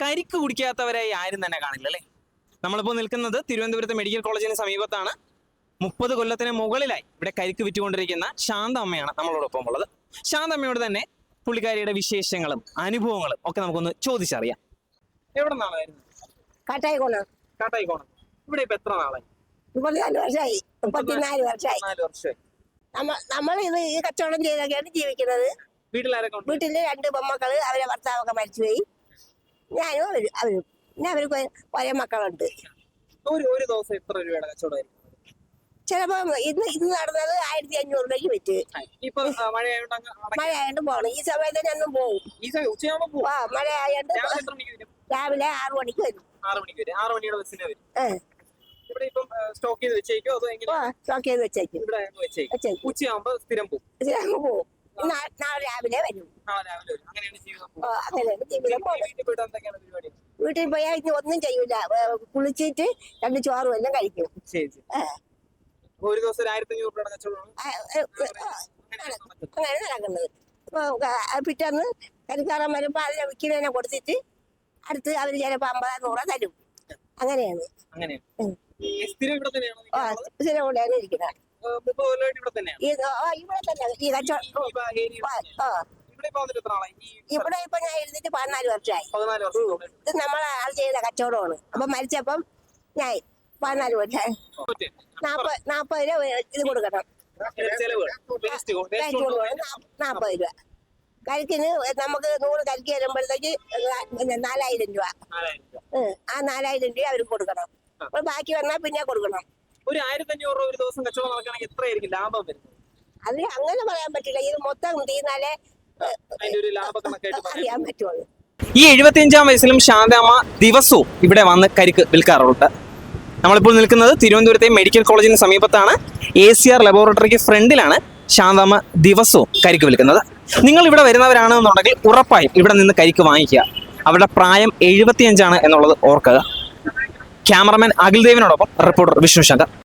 കരിക്ക് കുടിക്കാത്തവരായി ആരും തന്നെ കാണില്ല അല്ലേ? നമ്മളിപ്പോൾ നിൽക്കുന്നത് തിരുവനന്തപുരത്ത് മെഡിക്കൽ കോളേജിന് സമീപത്താണ്. മുപ്പത് കൊല്ലത്തിന് മുകളിലായി ഇവിടെ കരിക്ക് വിറ്റുകൊണ്ടിരിക്കുന്ന ശാന്ത അമ്മയാണ് നമ്മളോടൊപ്പം ഉള്ളത്. ശാന്ത അമ്മയോട് തന്നെ പുള്ളിക്കാരിയുടെ വിശേഷങ്ങളും അനുഭവങ്ങളും ഒക്കെ നമുക്കൊന്ന് ചോദിച്ചറിയാം. എവിടെ നിന്നാണ് വരുന്നത് കട്ടായിക്കോണം കാട്ടായിക്കോണം ഇവിടെ ഇപ്പൊ എത്ര നാളായി? മുപ്പത്തിനാല് വർഷമായി. മുപ്പത്തിനാല് വർഷമായി. നാല് വർഷമായി. നമ്മ നമ്മൾ ഇത് ഈ കച്ചവടം ചെയ്തൊക്കെയാണ് ജീവിക്കുന്നത്. ഉണ്ട്? വീട്ടിൽ രണ്ട് ബൊമ്മക്കൾ അവരെ ഭർത്താവൊക്കെ മരിച്ചുപോയി. ഞാനും അവരും അവരും പിന്നെ അവർക്ക് ഒരേ മക്കളുണ്ട്. ഒരു ഒരു ദിവസം എത്ര രൂപയുടെ കച്ചവടമായിരിക്കും ചിലപ്പോ ഇന്ന് ഇന്ന് നടന്നത് ആയിരത്തി അഞ്ഞൂറ് രൂപയ്ക്ക് വിറ്റ് മഴയായോണ്ട്. മഴ ആയതുകൊണ്ട് പോകണം ഈ സമയത്ത് തന്നെ ഒന്നും പോകും ആ മഴ ആയതുകൊണ്ട് രാവിലെ ആറു മണിക്ക് വരും. സ്റ്റോക്ക് ചെയ്ത് വെച്ചേക്കോ? ഉച്ചയാകുമ്പോ സ്ഥിരം പോകും നാളെ രാവിലെ വരും. അങ്ങനെയാണ് ജീവിതം പോകുന്നത്. വീട്ടിൽ പോയാൽ ഇനി ഒന്നും ചെയ്യൂല. കുളിച്ചിട്ട് രണ്ട് ചോറും എല്ലാം കഴിക്കും. ഒരു ദിവസം ആയിരത്തി അഞ്ഞൂറ്. അങ്ങനെ നടക്കുന്നത്. പിറ്റേന്ന് കരിക്കാറൻ വരുമ്പോ അതിനെ വിൽക്കുന്നതിനെ കൊടുത്തിട്ട് അടുത്ത് അവർ ചിലപ്പോ അമ്പത് നൂറ് തരും. അങ്ങനെയാണ്. സ്ഥിരം ഇവിടെ തന്നെയാണ് ആ ഇരിക്കുന്നത്. മുപ്പത് കൊല്ലമായിട്ട് ഇവിടെ തന്നെയാണ് ഈ ആ, ഇവിടെ തന്നെ. ഈ കച്ചവടം ഈ ഭാ- area ആ, തന്നെയാണ്. ആ. ഇവിടെ ഇപ്പൊ വന്നിട്ട് എത്ര നാളായി ഈ ഇവിടെ ഇപ്പൊ ഞാൻ എഴുതിട്ട് പതിനാല് വർഷമായി. പതിനാല് വർഷം ഇത് നമ്മളെ ആൾ ചെയ്ത കച്ചവടമാണ്. അപ്പൊ മരിച്ചപ്പം ഞാൻ പതിനാല് വർഷമായി. ഒറ്റ. നാപ്പത് നാപ്പത് രൂപ ഇത് കൊടുക്കണം. ഇതിന് ചെലവ്. വേസ്റ്റ് കൊ- waste കയറ്റി കൊണ്ട് കൊടുക്കണം. നാ- നാപ്പത് രൂപ. കരിക്കിന് നമുക്ക് നൂറ് കരിക്ക് വരുമ്പോഴത്തേക്ക് നാലായിരം രൂപ. നാലായിരം രൂപ. ഉം. ആ നാലായിരം രൂപ അവർക്ക് കൊടുക്കണം. അപ്പോൾ ബാക്കി വന്നാൽ പിന്നെ കൊടുക്കണം. ഒരു ആയിരത്തി അഞ്ഞൂറ് രൂപ ഒരു ദിവസം കച്ചവടം നടക്കണമെങ്കിൽ എത്രയായിരിക്കും ലാഭം വരുന്നത്? അത് അങ്ങനെ പറയാൻ പറ്റില്ല. ഇത് മൊത്തം തീർന്നാലേ അതിന്റെ ഒരു ലാഭ കണക്കായിട്ട് പറയാം. അറിയാൻ പറ്റുള്ളൂ. ഈ എഴുപത്തിയഞ്ചാം വയസ്സിലും ശാന്തമ്മ ദിവസവും ഇവിടെ വന്ന് കരിക്ക് വിൽക്കാറുണ്ട്. നമ്മളിപ്പോൾ നിൽക്കുന്നത് തിരുവനന്തപുരത്തെ മെഡിക്കൽ കോളേജിന് സമീപത്താണ്. എ സി ആർ ലബോറട്ടറിക്ക് ഫ്രണ്ടിലാണ് ശാന്തമ്മ ദിവസവും കരിക്ക് വിൽക്കുന്നത്. നിങ്ങൾ ഇവിടെ വരുന്നവരാണെന്നുണ്ടെങ്കിൽ ഉറപ്പായും ഇവിടെ നിന്ന് കരിക്ക് വാങ്ങിക്കുക. അവരുടെ പ്രായം എഴുപത്തിയഞ്ചാണ് എന്നുള്ളത് ഓർക്കുക. ക്യാമറമാൻ അഖിൽദേവിനോടൊപ്പം റിപ്പോർട്ടർ വിഷ്ണു ശങ്കർ.